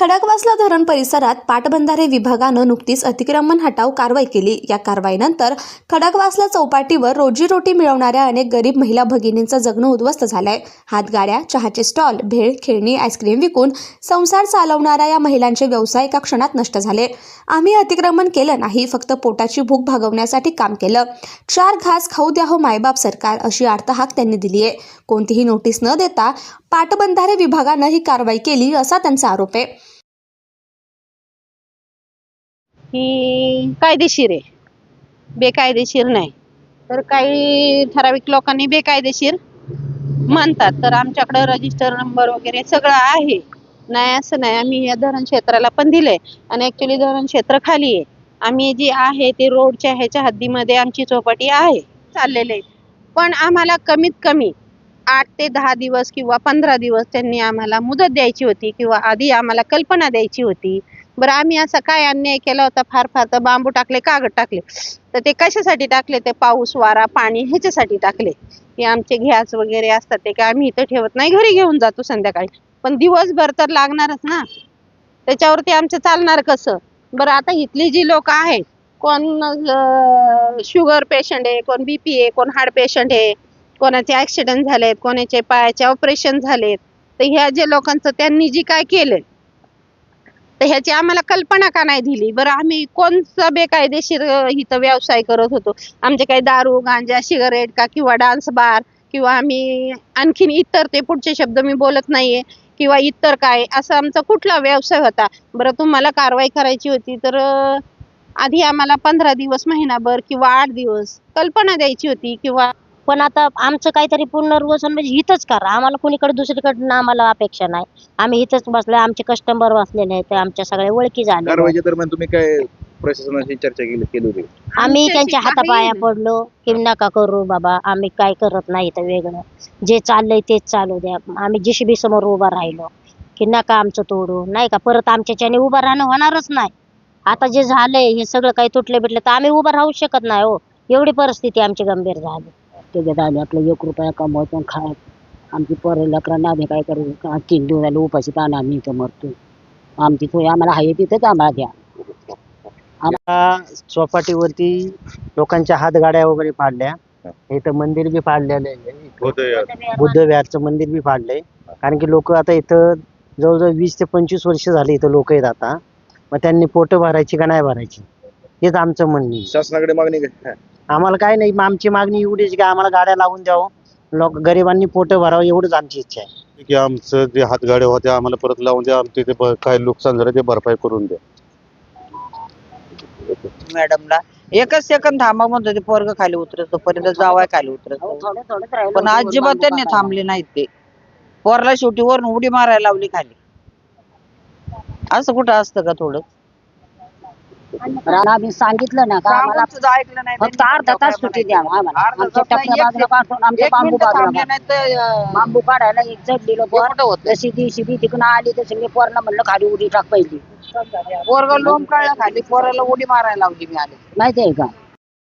खडकवासला धरण परिसरात पाटबंधारे विभागानं नुकतीच अतिक्रमण हटाव कारवाई केली. या कारवाईनंतर खडकवासला चौपाटीवर रोजीरोटी मिळवणाऱ्या अनेक गरीब महिला भगिनींचं जगणं उद्ध्वस्त झालंय. हातगाड्या चहाचे स्टॉल भेळ खेळणी आईस्क्रीम विकून संसार चालवणाऱ्या या महिलांचे व्यवसाय एका क्षणात नष्ट झाले. आम्ही अतिक्रमण केलं नाही फक्त पोटाची भूक भागवण्यासाठी काम केलं. चार घास खाऊ द्या हो मायबाप सरकार अशी आर्तहाक त्यांनी दिली आहे कोणतीही नोटीस न देता पाटबंधारे विभागानं ही कारवाई केली असा त्यांचा आरोप आहे. ही कायदेशीर आहे. बेकायदेशीर नाही. तर काही ठराविक लोकांनी बेकायदेशीर म्हणतात. तर आमच्याकडं रजिस्टर नंबर वगैरे सगळं आहे. नाही असं नाही. आम्ही या धरण क्षेत्राला पण दिलंय. आणि ऍक्च्युली धरण क्षेत्र खाली आहे. आम्ही जी आहे ते रोडच्या ह्याच्या हद्दीमध्ये आमची चौपाटी आहे. चाललेले पण आम्हाला कमीत कमी आठ ते दहा दिवस किंवा पंधरा दिवस त्यांनी आम्हाला मुदत द्यायची होती किंवा आधी आम्हाला कल्पना द्यायची होती. बरं आम्ही असा काय अन्याय केला होता? फार फार. तर बांबू टाकले कागद टाकले. तर ते कशासाठी टाकले? ते पाऊस वारा पाणी ह्याच्यासाठी टाकले. की आमचे गॅस वगैरे असतात ते काय आम्ही इथं ठेवत नाही. घरी घेऊन जातो संध्याकाळी. पण दिवसभर तर लागणारच ना. त्याच्यावरती आमचं चालणार कसं? बरं आता इथली जी लोक आहेत कोण शुगर पेशंट आहे कोण बीपी आहे कोण हार्ट पेशंट आहे कोणाचे ऍक्सिडेंट झालेत कोणाचे पायाचे ऑपरेशन झालेत तर ह्या जे लोकांचं त्यांनी जी काय केलं तर ह्याची आम्हाला कल्पना का नाही दिली? बरं आम्ही कोणचा बेकायदेशीर इथं व्यवसाय करत होतो? आमचे काही दारू गांजा सिगारेट का किंवा डान्स बार किंवा आम्ही आणखीन इतर ते पुढचे शब्द मी बोलत नाहीये किंवा इतर काय असा आमचा कुठला व्यवसाय होता? बरं तुम्हाला कारवाई करायची होती तर आधी आम्हाला पंधरा दिवस महिनाभर किंवा आठ दिवस कल्पना द्यायची होती किंवा पण आता आमचं काहीतरी पुनर्वसन म्हणजे इथंच करा. आम्हाला कोणीकडे दुसरीकडनं आम्हाला अपेक्षा नाही. आम्ही इथंच बसले आमचे कस्टमर बसलेले आहेत. आमच्या सगळ्या ओळखी कारवाईच्या दरम्यान तुम्ही काय प्रशासनाशी चर्चा केली केली होती? आम्ही आमच्याशी त्यांच्या हातापाया पडलो की नका करू बाबा. आम्ही काय करत नाही इथं वेगळं. जे चाललंय तेच चालू द्या. आम्ही जीसीबी समोर उभा राहिलो की नका आमचं तोडू. नाही का? परत आमच्याच्याने उभं राहणं होणारच नाही. आता जे झालंय हे सगळं काही तुटले बिटले तर आम्ही उभं राहू शकत नाही हो. एवढी परिस्थिती आमची गंभीर झाली. त्याच्यात आम्ही आपलं एक रुपया कमवतो आणि खात. आमची पोरं लेकरांना आम्ही काय करू? का तीन दिवस झाले उपाशी ताण आम्ही इथं मरतो. आमची सोय आम्हाला आहे तिथंच आम्हाला द्या. आम्हाला चौपाटीवरती लोकांच्या हातगाड्या वगैरे पाडल्या इथं मंदिर बी पाडलेलं आहे. बुद्ध विहारचं मंदिर बी पाडलंय कारण की लोक आता इथं जवळजवळ वीस ते पंचवीस वर्ष झाली इथं लोक आहेत आता. मग त्यांनी पोट भरायची का नाही भरायची? हेच आमचं म्हणणं आहे. शासनाकडे मागणी आम्हाला काय नाही आमची मागणी एवढीच की आम्हाला गाड्या लावून द्यावं. लोक गरिबांनी पोट भरावं एवढंच आमची इच्छा आहे. की आमचं जे हातगाड्या होत्या आम्हाला परत लावून द्या आमचे ते ब- काय नुकसान झालं ते भरपाई करून द्या. मॅडमला एकच सेकंद थांबा म्हणतो ते पोरग खाली उतरत तोपर्यंत जावाय खाली उतरत पण अजिबात त्यांनी थांबले नाहीत ते. पोरला शेवटी वरून उडी मारायला लावली खाली. असं कुठं असतं का थोडं? आम्ही सांगितलं ना का आम्हाला सांगून सुद्धा ऐकलं नाही फक्त त्यांनी. अर्धा तास सुट्टी द्या आम्हाला. अर्धा आमच्या तास टपऱ्या बाजूला काढून आमच्या एक बांबू मिनिटं बाजूला थांबले काढून. नाही तर अं, बांबू काढायला एक जड दिलं पोर कुठं होतं जशी ती शिबी तिकडून आली तशी मी पोरला म्हणलं खाली उडी टाक पहिली. पोरग लोंब काढला खाली पोराला उडी मारायला लावली मी आले. माहितीये का?